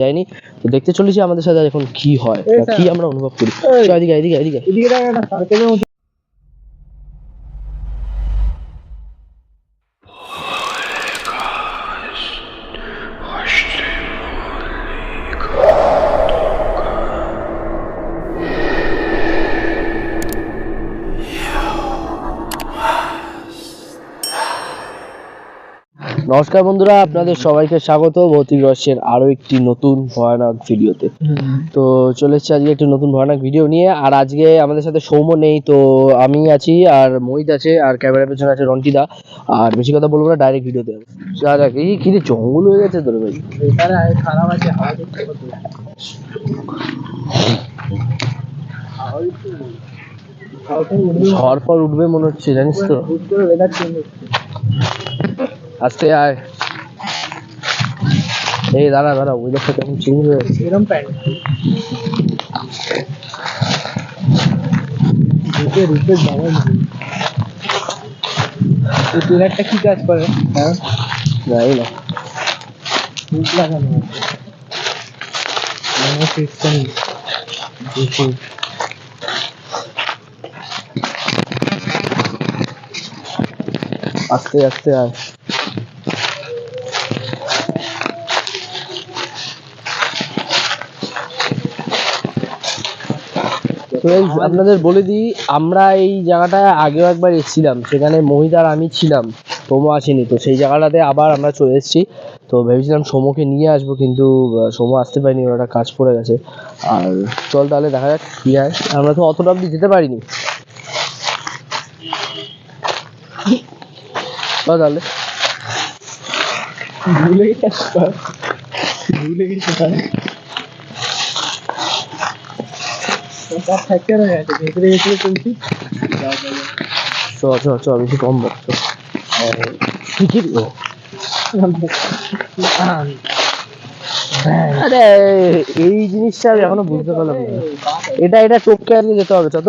যায়নি। তো দেখতে চলেছি আমাদের সাথে এখন কি হয় কি আমরা অনুভব করি। এদিকে এদিকে এদিকে। নমস্কার বন্ধুরা, আপনাদের সবাইকে স্বাগত। ভৌতিক রহস্যের আরও একটি নতুন ভয়ানক ভিডিওতে। তো চলে এসেছি আজকে একটি নতুন ভয়ানক ভিডিও নিয়ে। আর আজকে আমাদের সাথে সৌম্য নেই, তো আমি আছি আর মোহিত আছে, আর ক্যামেরার পেছনে আছে রন্টিদা আর বেশি কথা বলব না ডাইরেক্ট ভিডিওতে যা এই কি রে জঙ্গল হয়ে গেছে তোর ভাই। খারাপ ঝড় ফড় উঠবে মনে হচ্ছে, জানিস তো? আস্তে আয়। এই দাঁড়া দাঁড়া ওয়েদারটা কেমন চেঞ্জ হয়ে যাচ্ছে এরম প্যান্ট। রূপে রূপে বাবা। এই কি কাজ করে? হ্যাঁ? জানি না। রূপ লাগানো আছে। সিস্টেম দেখুন আস্তে আস্তে আয়। আপনাদের বলে দিই আমরা এই জায়গাটায় আগেও একবার এসেছিলাম। সেখানে মহিত আর আমি ছিলাম সোমো আসেনি তো সেই জায়গাটাতে আবার আমরা চলে এসেছি। তো ভেবেছিলাম সোমোকে নিয়ে আসব কিন্তু সোমো আসতে পারিনি ওর একটা কাজ পড়ে গেছে। আর চল তাহলে দেখা যাক কি হয়। আমরা তো অতটা অব্দি যেতে পারিনি। চল তাহলে। ভুলে গেছে ভুলে গেছে তাহলে সব ফ্র্যাকচার হয়ে গেছে ভেতরে গেছিল চলছি চ চ চ বেশি কম বক ঠিকই তো আরে, এই জিনিসটা আমি এখনও বুঝতে পারলাম না। এটা এটা টপকে আজকে যেতে হবে চত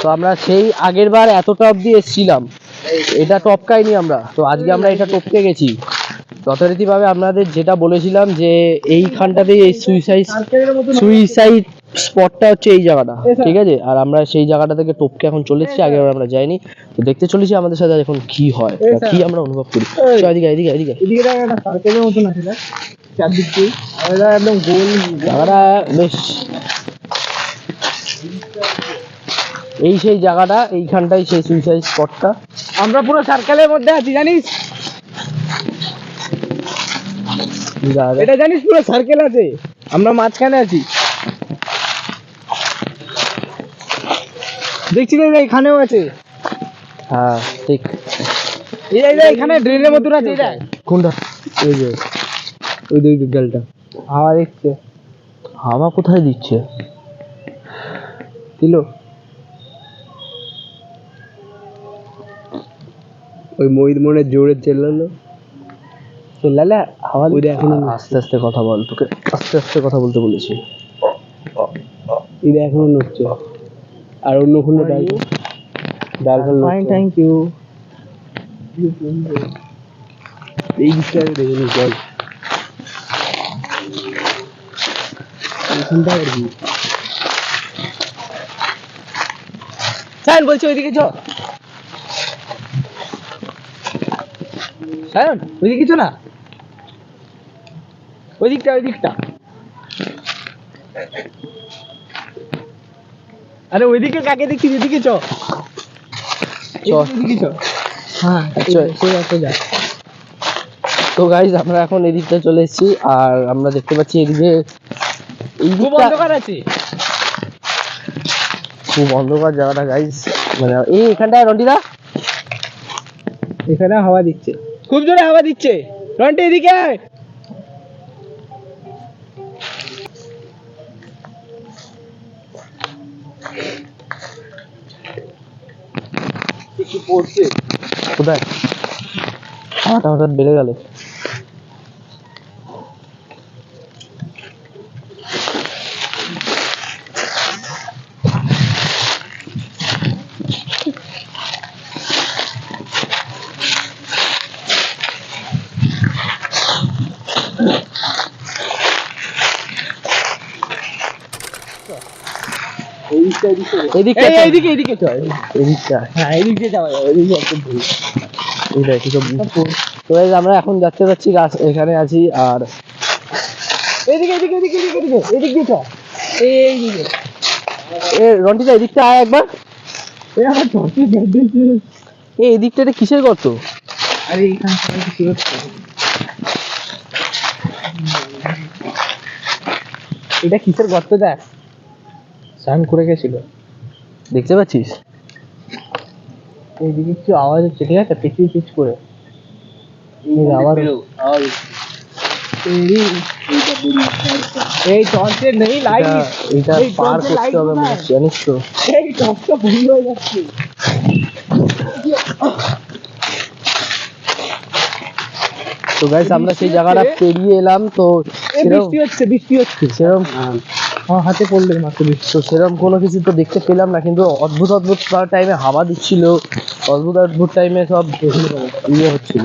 তো আমরা সেই আগের বার এতটা অব্দি এসেছিলাম। এটা টপকাইনি আমরা। তো আজকে আমরা এটা টপকে গেছি। যথারীতি ভাবে আপনাদের যেটা বলেছিলাম যে এইখানটাতেই এই সুইসাইড সুইসাইড স্পটটা হচ্ছে এই জায়গাটা ঠিক আছে? আর আমরা সেই জায়গাটা থেকে টপকে এখন চলে এসেছি আগে আমরা যাইনি। তো দেখতে চলেছি আমাদের সাথে এখন কি হয় কি আমরা অনুভব করি। এদিকে এদিকে এদিকে। সার্কেলের মতন আছে দেখ। চারদিক দিয়ে। একদম গোল। জায়গাটা বেশ এই সেই জায়গাটা এইখানটাই সেই সুইসাইড স্পটটা আমরা পুরো সার্কেলের মধ্যে আছি জানিস? এটা জানিস পুরো সার্কেল আছে? আমরা মাঝখানে আছি। দেখছি না এখানেও আছে? হ্যাঁ ঠিক। এই এই যে এখানে ড্রেনের মতন আছে এটা কোনটা? ওই যে ওই দুই ডালটা হাওয়া দেখছে হাওয়া কোথায় দিচ্ছে? দিল। ওই ময়ূর মনে জোরে চেল্লালো। চিল্লালে হাওয়া ওই এখন আস্তে আস্তে কথা বল তোকে আস্তে আস্তে কথা বলতে বলেছি। এটা এখনও নড়ছে। আর অন্য কোনো ডাল ডাল ফাল ফাইন থ্যাংক ইউ এই আগে দেখে নিস চল এখানটা আর কি? সায়ন বলছি ওইদিকে চ। সায়ন ওইদিকে চ না? ওই দিকটা ওই দিকটা আরে ওইদিকে কাকে এদিকে চ। এদিকে হ্যাঁ তো গাইজ আমরা এখন এদিকটা চলে এসেছি আর আমরা দেখতে পাচ্ছি এদিকে এই খুব অন্ধকার আছে। খুব অন্ধকার জায়গাটা গাইজ মানে এই এখানটায় রন্টিদা এখানে হাওয়া দিচ্ছে। খুব জোরে হাওয়া দিচ্ছে। রন্টি এদিকে আয়। কোথায়? আমার হঠাৎ বেড়ে গেল। এদিকটা চল। এদিকটা। হ্যাঁ যাওয়া যাবে একটু সব তো আমরা এখন যাচ্ছে যাচ্ছি এখানে আছি আর এদিক দিয়ে চল। এ রন্টিটা এদিকটা আয় একবার। এই আমার ধরতে বেঁধেছে এ এদিকটা এটা কিসের গর্ত? আরে থেকে কি এটা কিসের গর্ত দেখ? স্নান করে গেছিল। দেখতে পাচ্ছিস? এইদিকে কিছু আওয়াজ হচ্ছে ঠিক আছে? পিছিয়ে পিছ করে। এই আবার এই টর্চে নেই লাইট এটা এটা পার করতে হবে মনে হচ্ছে জানিস তো। এই টর্চটা বন্ধ হয়ে যাচ্ছে। তো গাইস আমরা সেই জায়গাটা? পেরিয়ে এলাম তো বৃষ্টি হচ্ছে বৃষ্টি হচ্ছে। সেরকম আমার হাতে পড়লে মাত্র তো সেরকম কোনো কিছু তো দেখতে পেলাম না কিন্তু অদ্ভুত অদ্ভুত টাইমে হাওয়া দিচ্ছিল অদ্ভুত অদ্ভুত টাইমে সব ইয়ে হচ্ছিল।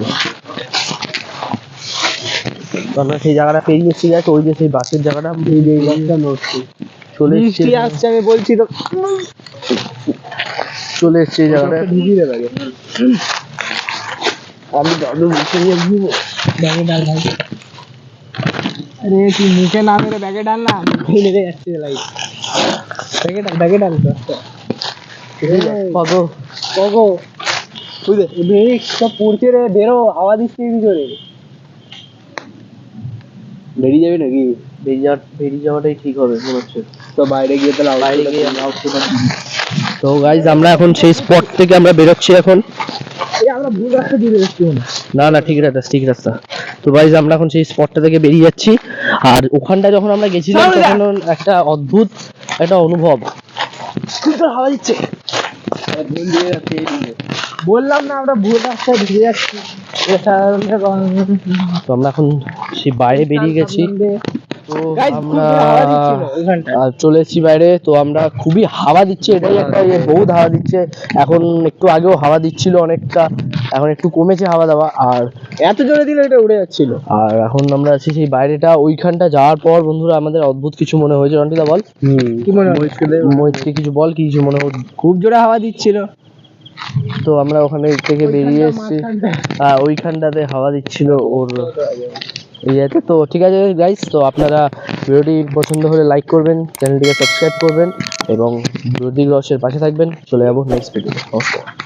আমরা সেই জায়গাটা পেরিয়ে এসেছি গেছে ওই যে সেই বাসের জায়গাটা চলে এসেছি আসছে আমি বলছি তো। চলে এসেছি এই জায়গাটা আমি দাদু নিয়ে ঘুরবো আরে তুই মুখে না মেরে ব্যাগে ডাল না মুখে লেগে যাচ্ছে লাইট ব্যাগে ডাল ব্যাগে ডাল তো। সব পড়ছে রে বেরো হাওয়া দিচ্ছে ভিতরে বেরিয়ে যাবি নাকি? বেরিয়ে যাওয়া বেরিয়ে যাওয়াটাই ঠিক হবে মনে হচ্ছে। তো বাইরে গিয়ে তাহলে বাইরে গিয়ে তো গাইজ আমরা এখন সেই স্পট থেকে আমরা বেরোচ্ছি এখন। আমরা ভুল রাস্তা দিয়ে বেরোচ্ছি। না না ঠিক রাস্তা ঠিক রাস্তা। তো গাইজ আমরা এখন সেই স্পটটা থেকে বেরিয়ে যাচ্ছি। আর ওখানটা যখন আমরা গেছিলাম তখন একটা অদ্ভুত একটা অনুভব। হাওয়া দিচ্ছে। বললাম না আমরা ভুল রাস্তায় ঢুকে যাচ্ছি। তো আমরা এখন সেই বাইরে বেরিয়ে গেছি। তো আমরা হাওয়া দিচ্ছিল ওইখানটায়। আর চলে এসেছি বাইরে তো আমরা খুবই হাওয়া দিচ্ছে এটাই একটা ইয়ে বহুত হাওয়া দিচ্ছে। এখন একটু আগেও হাওয়া দিচ্ছিল অনেকটা এখন একটু কমেছে হাওয়া দাওয়া আর এত জোরে দিলে এটা উড়ে যাচ্ছিল। আর এখন আমরা আছি সেই বাইরেটা ওইখানটা যাওয়ার পর বন্ধুরা আমাদের অদ্ভুত কিছু মনে হয়েছে রন্টিদা বল। কি মনে মহিতকে কিছু বল কি কিছু মনে খুব জোরে হাওয়া দিচ্ছিল। তো আমরা ওখানে থেকে বেরিয়ে এসেছি। হ্যাঁ ওইখানটাতে হাওয়া দিচ্ছিল ওর ইয়েতে তো ঠিক আছে গাইস তো আপনারা ভিডিওটি পছন্দ হলে লাইক করবেন চ্যানেলটিকে সাবস্ক্রাইব করবেন এবং ভিডিওটি রসের পাশে থাকবেন। চলে যাব নেক্সট ভিডিও নমস্কার।